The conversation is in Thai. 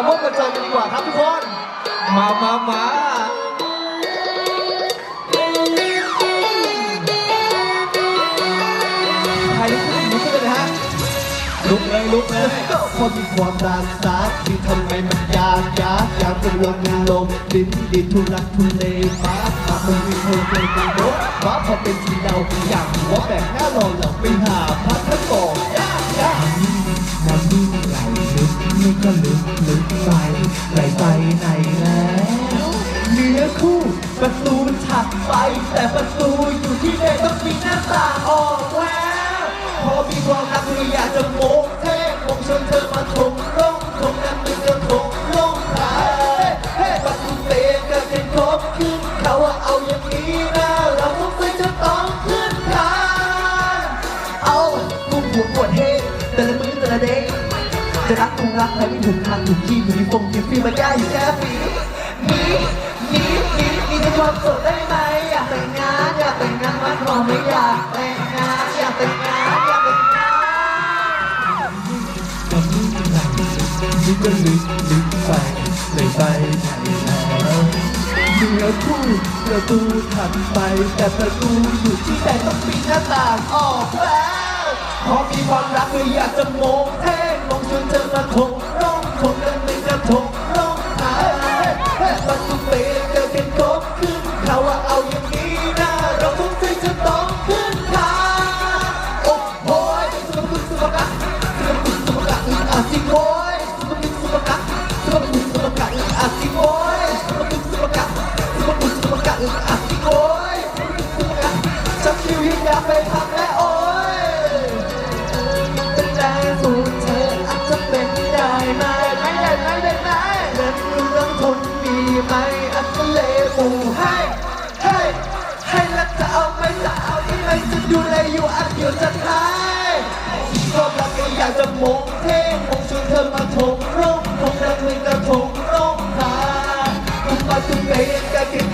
มาพบกับโจกันดีกว่าครับทุกคน มามามาใครลุกขึ้นลุกขึ้นเลยนะฮะ ลุกเลยลุกเลยก็พอมีความรักสักที่ทำไมมันยากยากยากจนลงลงดิ้นดิ้นทุรักทุเลฟ้าฟ้าคงมีเธอเคยเป็นรถฟ้าพอเป็นสีเราอยากหัวแบกหน้ารอเราไปหา ก็ลึกลึกไปไหลไปไหนแล้วเนื้อคู่ประตูมันถักไป แต่ประตูอยู่ที่เด็กต้องมีหน้าตาออกแล้วพอมีความรักเลยอยากจะโม จะรักคงรักใครไม่ถูกทางถูกที่อยู่ในฟงกิฟฟี่มาได้อยู่แค่ปีนี้นี้นี้นี้จะความสดได้ไหมอยากแต่งงานอยากแต่งงานมันพอไม่อยากแต่งงานอยากแต่งงานอยากแต่งงานน้ำนิ่งไหลลึกนี่ก็ลึกลึกไปไหลไปไหนแล้วเนื้อคู่ประตูถัดไป แต่ประตูอยู่ที่แต่ต้องปิดหน้าต่างออกแล้วพอมีความรักเลยอยากจะโมงเท งลงชวนเธอมาถงร้องถงนั้นไม่จะถงร้องหายประตูเปย์เป็นครบขึ้นเขาว่าเอาอย่างนี้นะเราทุกใจจะต้องขึ้นทาโอ้โหสุภกุลสุภกักสุภกุลสุภกักอึดอัดจริงโว้ยสุภกุลสุภกักสุภกุลสุภกักอึดอัดจริงโว้ย ไหมได้ไหมเงินเรื่องทนมีไหมอัศเลปูให้ให้ให้ลักจะเอาไหมจะเอาอีไหมจะดูแลอยู่อัศเดียวจะใายชอบรักก็อยากจะมงเท่งมงชวนเธอมาถงร่มคงรักมึงกระถงร่มตาทุกวันทุกเบรกการกิน